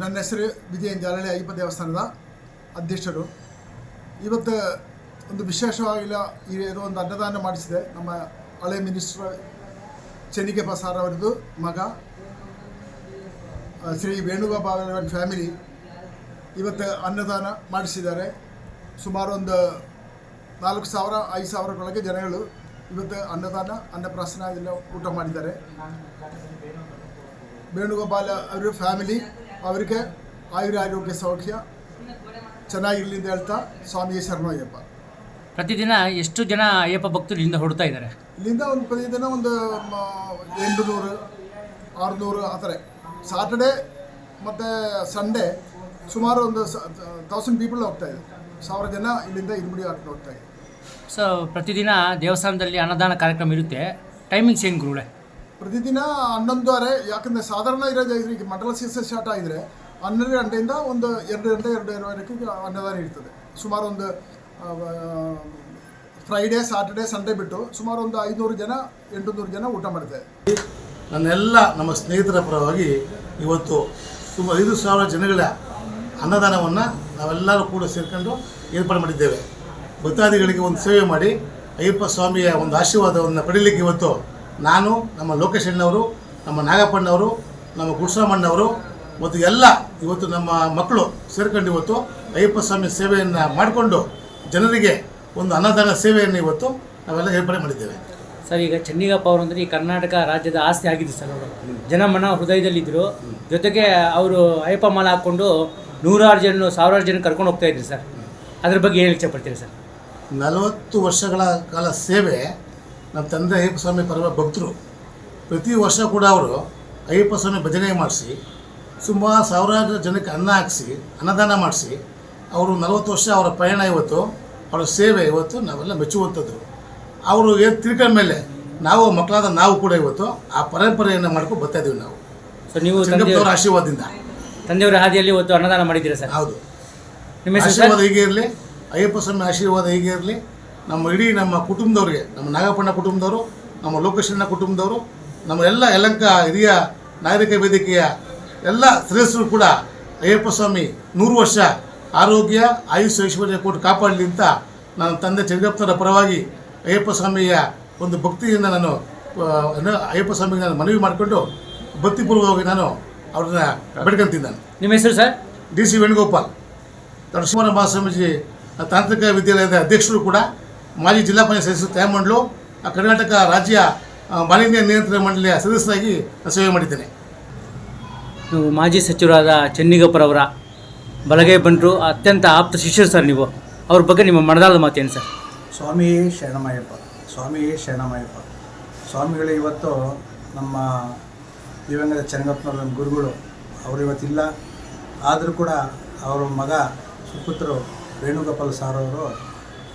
ನನ್ನ ಹೆಸರು ವಿಜಯನ್ ಜಾಲಳಿ ಅಯ್ಯಪ್ಪ ದೇವಸ್ಥಾನದ ಅಧ್ಯಕ್ಷರು. ಇವತ್ತು ಒಂದು ವಿಶೇಷವಾಗಿಲ್ಲ, ಈ ಏನೋ ಒಂದು ಅನ್ನದಾನ ಮಾಡಿಸಿದೆ ನಮ್ಮ ಹಳೆ ಮಿನಿಸ್ಟರ್ ಚೆನ್ನಿಗೆ ಪ್ರಸಾದ್ ಅವರದ್ದು ಮಗ ಶ್ರೀ ವೇಣುಗೋಪಾಲ್ ಅವರ ಫ್ಯಾಮಿಲಿ ಇವತ್ತು ಅನ್ನದಾನ ಮಾಡಿಸಿದ್ದಾರೆ. ಸುಮಾರು ಒಂದು ನಾಲ್ಕು ಸಾವಿರ, ಐದು ಸಾವಿರದೊಳಗೆ ಜನಗಳು ಇವತ್ತು ಅನ್ನದಾನ ಅನ್ನಪ್ರಾಸನ ಎಲ್ಲ ಊಟ ಮಾಡಿದ್ದಾರೆ. ವೇಣುಗೋಪಾಲ ಅವರ ಫ್ಯಾಮಿಲಿ ಅವರಿಗೆ ಆಯುರ ಆರೋಗ್ಯ ಸೌಖ್ಯ ಚೆನ್ನಾಗಿರಲಿ ಅಂತ ಹೇಳ್ತಾ ಸ್ವಾಮಿ ಶರಣ ಅಯ್ಯಪ್ಪ ಪ್ರತಿದಿನ ಎಷ್ಟು ಜನ ಅಯ್ಯಪ್ಪ ಭಕ್ತರು ಇಲ್ಲಿಂದ ಹೊಡ್ತಾ ಇದ್ದಾರೆ? ಇಲ್ಲಿಂದ ಒಂದು ಪ್ರತಿದಿನ ಒಂದು ಎಂಟುನೂರು ಎಂಟು ನೂರು ಆರುನೂರು ಆ ಥರ. ಸಾಟರ್ಡೆ ಮತ್ತು ಸಂಡೇ ಸುಮಾರು ಒಂದು ತೌಸಂಡ್ ಪೀಪಲ್ ಹೋಗ್ತಾ ಇದೆ ಸಾವಿರ ಜನ ಇಲ್ಲಿಂದ ಇರುಮುಡಿ ಆಗ್ತಾ ಹೋಗ್ತಾ ಇದೆ ಸೊ ಪ್ರತಿದಿನ ದೇವಸ್ಥಾನದಲ್ಲಿ ಅನ್ನದಾನ ಕಾರ್ಯಕ್ರಮ ಇರುತ್ತೆ. ಟೈಮಿಂಗ್ಸ್ ಏನು ಗುರುಗಳೇ? ಪ್ರತಿದಿನ ಹನ್ನೊಂದುವರೆ ಯಾಕಂದರೆ ಸಾಧಾರಣ ಇರೋದು ಈಗ ಮಂಡಲ ಸೀಸನ್ ಸ್ಟಾರ್ಟ್ ಆಗಿದ್ರೆ ಹನ್ನೆರಡು ಗಂಟೆಯಿಂದ ಒಂದು ಎರಡು ಗಂಟೆ ಎರಡೂವರೆಗೆ ಅನ್ನದಾನ ಇರ್ತದೆ. ಸುಮಾರು ಒಂದು ಫ್ರೈಡೇ ಸಾಟರ್ಡೆ ಸಂಡೇ ಬಿಟ್ಟು ಸುಮಾರು ಒಂದು ಐನೂರು ಜನ, ಎಂಟುನೂರು ಜನ ಊಟ ಮಾಡ್ತಾರೆ ನನ್ನೆಲ್ಲ ನಮ್ಮ ಸ್ನೇಹಿತರ ಪರವಾಗಿ ಇವತ್ತು ಸುಮಾರು ಐದು ಸಾವಿರ ಜನಗಳ ಅನ್ನದಾನವನ್ನು ನಾವೆಲ್ಲರೂ ಕೂಡ ಸೇರ್ಕೊಂಡು ಏರ್ಪಾಡು ಮಾಡಿದ್ದೇವೆ. ಭಕ್ತಾದಿಗಳಿಗೆ ಒಂದು ಸೇವೆ ಮಾಡಿ, ಅಯ್ಯಪ್ಪ ಸ್ವಾಮಿಯ ಒಂದು ಆಶೀರ್ವಾದವನ್ನು ಪಡೀಲಿಕ್ಕೆ ಇವತ್ತು ನಾನು ನಮ್ಮ ಲೋಕೇಶ್ ಅಣ್ಣವರು ನಮ್ಮ ನಾಗಪ್ಪಣ್ಣವರು ನಮ್ಮ ಗುಡ್ಸಮ್ಮಣ್ಣವರು ಮತ್ತು ಎಲ್ಲ ಇವತ್ತು ನಮ್ಮ ಮಕ್ಕಳು ಸೇರ್ಕೊಂಡು ಇವತ್ತು ಅಯ್ಯಪ್ಪ ಸ್ವಾಮಿ ಸೇವೆಯನ್ನು ಮಾಡಿಕೊಂಡು ಜನರಿಗೆ ಒಂದು ಅನ್ನದಾನ ಸೇವೆಯನ್ನು ಇವತ್ತು ನಾವೆಲ್ಲ ಏರ್ಪಾಡು ಮಾಡಿದ್ದೇವೆ. ಸರ್ ಈಗ ಚೆನ್ನಿಗಪ್ಪ ಅವರು ಅಂದರೆ ಈ ಕರ್ನಾಟಕ ರಾಜ್ಯದ ಆಸ್ತಿ ಆಗಿದೆ ಸರ್ ಅವರು. ಜನಮನ ಹೃದಯದಲ್ಲಿದ್ದರು ಜೊತೆಗೆ ಅವರು ಅಯ್ಯಪ್ಪ ಮಾಲ ಹಾಕ್ಕೊಂಡು ನೂರಾರು ಜನ ಸಾವಿರಾರು ಜನ ಕರ್ಕೊಂಡು ಹೋಗ್ತಾ ಇದ್ರು ಸರ್. ಅದ್ರ ಬಗ್ಗೆ ಏನು ಇಚ್ಛೆಪಡ್ತೀರಿ ಸರ್? ನಲವತ್ತು ವರ್ಷಗಳ ಕಾಲ ಸೇವೆ ನಮ್ಮ ತಂದೆ ಅಯ್ಯಪ್ಪ ಸ್ವಾಮಿ ಪರಮ ಭಕ್ತರು ಪ್ರತಿ ವರ್ಷ ಕೂಡ ಅವರು ಅಯ್ಯಪ್ಪ ಸ್ವಾಮಿ ಭಜನೆ ಮಾಡಿಸಿ ಸುಮಾರು ಸಾವಿರಾರು ಜನಕ್ಕೆ ಅನ್ನ ಹಾಕಿಸಿ ಅನ್ನದಾನ ಮಾಡಿಸಿ ಅವರು ನಲವತ್ತು ವರ್ಷ ಅವರ ಪಯಣ ಇವತ್ತು ಅವರ ಸೇವೆ ಇವತ್ತು ನಾವೆಲ್ಲ ಮೆಚ್ಚುವಂಥದ್ದು. ಅವರು ಏನು ತಿಳ್ಕೊಂಡ ಮೇಲೆ ನಾವು ಮಕ್ಕಳಾದ ನಾವು ಕೂಡ ಇವತ್ತು ಆ ಪರಂಪರೆಯನ್ನು ಮಾಡ್ಕೊಂಡು ಬರ್ತಾ ಇದ್ದೀವಿ ನಾವು. ಸೊ ನೀವು ತಂದೆಯವರ ಆಶೀರ್ವಾದದಿಂದ. ತಂದೆಯವರ ಹಾದಿಯಲ್ಲಿ ಇವತ್ತು ಅನ್ನದಾನ ಮಾಡಿದ್ದೀರಾ ಸರ್? ಹೌದು. ನಿಮ್ಮ ಆಶೀರ್ವಾದ ಹೀಗೆ ಇರಲಿ ಅಯ್ಯಪ್ಪ ಸ್ವಾಮಿ ಆಶೀರ್ವಾದ ಹೀಗೆ ಇರಲಿ ನಮ್ಮ ಇಡೀ ನಮ್ಮ ಕುಟುಂಬದವ್ರಿಗೆ ನಮ್ಮ ನಾಗಪ್ಪಣ್ಣ ಕುಟುಂಬದವರು ನಮ್ಮ ಲೋಕೇಶಣ್ಣ ಕುಟುಂಬದವರು ನಮ್ಮ ಎಲ್ಲ ಯಲಂಕ ಹಿರಿಯ ನಾಗರಿಕ ವೇದಿಕೆಯ ಎಲ್ಲ ಸದಸ್ಯರು ಕೂಡ ಅಯ್ಯಪ್ಪ ಸ್ವಾಮಿ ನೂರು ವರ್ಷ ಆರೋಗ್ಯ ಆಯುಷ್ ಐಶ್ವರ್ಯ ಕೊಟ್ಟು ಕಾಪಾಡಲಿ ಅಂತ ನನ್ನ ತಂದೆ ಚೆಂಗಪ್ಪನವರ ಪರವಾಗಿ ಅಯ್ಯಪ್ಪ ಸ್ವಾಮಿಯ ಒಂದು ಭಕ್ತಿಯಿಂದ ನಾನು ಅಯ್ಯಪ್ಪ ಸ್ವಾಮಿಗೆ ನಾನು ಮನವಿ ಮಾಡಿಕೊಂಡು ಭಕ್ತಿಪೂರ್ವವಾಗಿ ನಾನು ಅವ್ರನ್ನ ಬೇಡ್ಕೊಂತೀನಿ ನಾನು ನಿಮ್ಮ ಹೆಸರು ಸರ್? D C Venugopal. ನರಸಿಂಹರ ಮಹಾಸ್ವಾಮೀಜಿ ತಾಂತ್ರಿಕ ವಿದ್ಯಾಲಯದ ಅಧ್ಯಕ್ಷರು ಕೂಡ ಮಾಜಿ ಜಿಲ್ಲಾ ಪಂಚಾಯತ್ ಸದಸ್ಯರು ತಯಾಮಂಡಲು ಕರ್ನಾಟಕ ರಾಜ್ಯ ಮಾಲಿನ್ಯ ನಿಯಂತ್ರಣ ಮಂಡಳಿಯ ಸದಸ್ಯರಾಗಿ ಸೇವೆ ಮಾಡಿದ್ದೇನೆ. ನೀವು ಮಾಜಿ ಸಚಿವರಾದ ಚೆನ್ನಿಗಪ್ಪರವರ ಬಲಗೈ ಬಂಟರು ಅತ್ಯಂತ ಆಪ್ತ ಶಿಷ್ಯರು ಸರ್ ನೀವು. ಅವ್ರ ಬಗ್ಗೆ ನಿಮ್ಮ ಮನದಾಳದ ಮಾತೇನು ಸರ್? ಸ್ವಾಮಿಯೇ ಶರಣಮಯಪ್ಪ ಸ್ವಾಮಿಯೇ ಶರಣಮಯಪ್ಪ ಸ್ವಾಮಿಗಳು ಇವತ್ತು ನಮ್ಮ ದಿವಂಗತ ಚೆನ್ನಗಪ್ಪನವ್ರ ಗುರುಗಳು ಅವರು ಇವತ್ತಿಲ್ಲ. ಆದರೂ ಕೂಡ ಅವರ ಮಗ ಸುಪುತ್ರರು ವೇಣುಗೋಪಾಲ್ ಸಾರ್ ಅವರು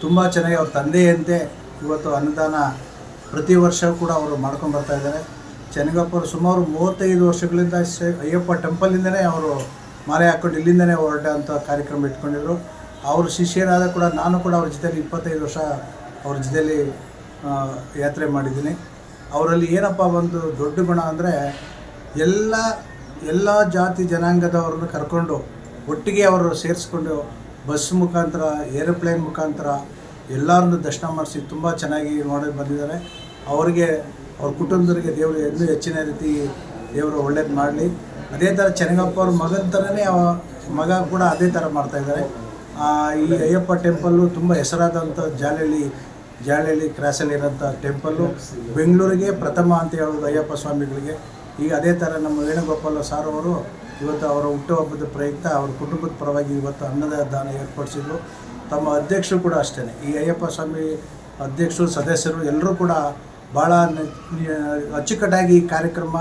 ತುಂಬ ಚೆನ್ನಾಗಿ ಅವ್ರ ತಂದೆಯಂತೆ ಇವತ್ತು ಅನ್ನದಾನ ಪ್ರತಿ ವರ್ಷ ಕೂಡ ಅವರು ಮಾಡ್ಕೊಂಡು ಬರ್ತಾ ಇದ್ದಾರೆ. ಚೆನ್ನಗಪ್ಪರು ಸುಮಾರು ಮೂವತ್ತೈದು ವರ್ಷಗಳಿಂದ ಶ್ರೀ ಅಯ್ಯಪ್ಪ ಟೆಂಪಲಿಂದನೇ ಅವರು ಮಾಲೆ ಹಾಕ್ಕೊಂಡು ಇಲ್ಲಿಂದನೇ ಹೊರಟಂಥ ಕಾರ್ಯಕ್ರಮ ಇಟ್ಕೊಂಡಿದ್ರು. ಅವರು ಶಿಷ್ಯರಾದ ಕೂಡ ನಾನು ಕೂಡ ಅವ್ರ ಜೊತೆಯಲ್ಲಿ ಇಪ್ಪತ್ತೈದು ವರ್ಷ ಅವ್ರ ಜೊತೆಯಲ್ಲಿ ಯಾತ್ರೆ ಮಾಡಿದ್ದೀನಿ. ಅವರಲ್ಲಿ ಏನಪ್ಪ ಒಂದು ದೊಡ್ಡ ಗುಣ ಅಂದರೆ ಎಲ್ಲ ಎಲ್ಲ ಜಾತಿ ಜನಾಂಗದವ್ರನ್ನ ಕರ್ಕೊಂಡು ಒಟ್ಟಿಗೆ ಅವರು ಸೇರಿಸ್ಕೊಂಡು ಬಸ್ ಮುಖಾಂತರ, ಏರೋಪ್ಲೇನ್ ಮುಖಾಂತರ ಎಲ್ಲರನ್ನು ದರ್ಶನ ಮಾಡಿಸಿ ತುಂಬ ಚೆನ್ನಾಗಿ ನೋಡಿ ಬಂದಿದ್ದಾರೆ. ಅವರಿಗೆ, ಅವ್ರ ಕುಟುಂಬದವರಿಗೆ ದೇವರು ಎಲ್ಲೂ ಹೆಚ್ಚಿನ ರೀತಿ ದೇವರು ಒಳ್ಳೇದು ಮಾಡಲಿ. ಅದೇ ಥರ ಚೆನ್ನಗಪ್ಪ ಅವ್ರ ಮಗನ ಥರನೇ ಮಗ ಕೂಡ ಅದೇ ಥರ ಮಾಡ್ತಾಯಿದ್ದಾರೆ ಈ ಅಯ್ಯಪ್ಪ ಟೆಂಪಲ್ಲು ತುಂಬ ಹೆಸರಾದಂಥ ಜಾಲಹಳ್ಳಿ ಜಾಲಹಳ್ಳಿ ಕ್ರಾಸಲ್ಲಿರೋಂಥ ಟೆಂಪಲ್ಲು ಬೆಂಗಳೂರಿಗೆ ಪ್ರಥಮ ಅಂತ ಹೇಳೋದು ಅಯ್ಯಪ್ಪ ಸ್ವಾಮಿಗಳಿಗೆ. ಈಗ ಅದೇ ಥರ ನಮ್ಮ ವೇಣುಗೋಪಾಲ ಸಾರ್ ಅವರು ಇವತ್ತು ಅವರ ಹುಟ್ಟುಹಬ್ಬದ ಪ್ರಯುಕ್ತ ಅವ್ರ ಕುಟುಂಬದ ಪರವಾಗಿ ಇವತ್ತು ಅನ್ನದ ದಾನ ಏರ್ಪಡಿಸಿದ್ರು. ತಮ್ಮ ಅಧ್ಯಕ್ಷರು ಕೂಡ ಅಷ್ಟೇ ಈ ಅಯ್ಯಪ್ಪ ಸ್ವಾಮಿ ಅಧ್ಯಕ್ಷರು ಸದಸ್ಯರು ಎಲ್ಲರೂ ಕೂಡ ಭಾಳ ಅಚ್ಚುಕಟ್ಟಾಗಿ ಈ ಕಾರ್ಯಕ್ರಮ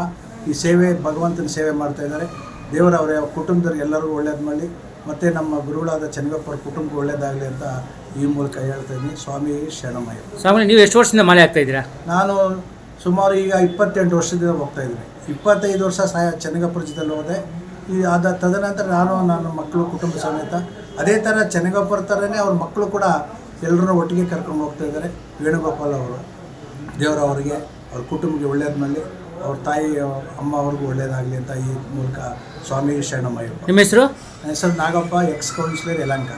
ಈ ಸೇವೆ ಭಗವಂತನ ಸೇವೆ ಮಾಡ್ತಾ ಇದ್ದಾರೆ. ದೇವರ ಅವರ ಕುಟುಂಬದವ್ರಿಗೆ ಎಲ್ಲರಿಗೂ ಒಳ್ಳೇದು ಮಾಡಿ ಮತ್ತು ನಮ್ಮ ಗುರುಗಳಾದ ಚನ್ನಗಪ್ಪರ ಕುಟುಂಬಕ್ಕೆ ಒಳ್ಳೇದಾಗಲಿ ಅಂತ ಈ ಮೂಲಕ ಹೇಳ್ತಾ ಇದ್ದೀನಿ. ಸ್ವಾಮಿ ಶರಣಮಯ್ಯ. ಸ್ವಾಮಿ ನೀವು ಎಷ್ಟು ವರ್ಷದಿಂದ ಮಾಲೆ ಆಗ್ತಾ ಇದ್ದೀರಾ? ನಾನು ಸುಮಾರು ಈಗ ಇಪ್ಪತ್ತೆಂಟು ವರ್ಷದಿಂದ ಹೋಗ್ತಾ ಇದ್ದೀನಿ. ಇಪ್ಪತ್ತೈದು ವರ್ಷ ಸಹ ಚೆನ್ನಗಪ್ಪರ ಜೊತೆಲಿ ಹೋದೆ. ಈ ಆದ ತದನಂತರ ನಾನು ನನ್ನ ಮಕ್ಕಳು ಕುಟುಂಬ ಸಮೇತ ಅದೇ ಥರ ಚೆನ್ನಗಪ್ಪರ ಥರನೇ ಅವ್ರ ಮಕ್ಕಳು ಕೂಡ ಎಲ್ಲರೂ ಒಟ್ಟಿಗೆ ಕರ್ಕೊಂಡು ಹೋಗ್ತಾ ಇದ್ದಾರೆ. ವೇಣುಗೋಪಾಲ್ ಅವರು ದೇವರ ಅವರಿಗೆ ಅವ್ರ ಕುಟುಂಬಕ್ಕೆ ಒಳ್ಳೇದು ಮಾಡಲಿ ಅವ್ರ ತಾಯಿ ಅಮ್ಮ ಅವ್ರಿಗೂ ಒಳ್ಳೇದಾಗಲಿ ಅಂತ ಈ ಮೂಲಕ ಸ್ವಾಮಿ ಶರಣಮ್ಮ ನಿಮ್ಮ ಹೆಸರು? ನನ್ನ ಹೆಸರು ನಾಗಪ್ಪ ಎಕ್ಸ್ ಕೌನ್ಸಿಲರ್ ಯಲಂಕ.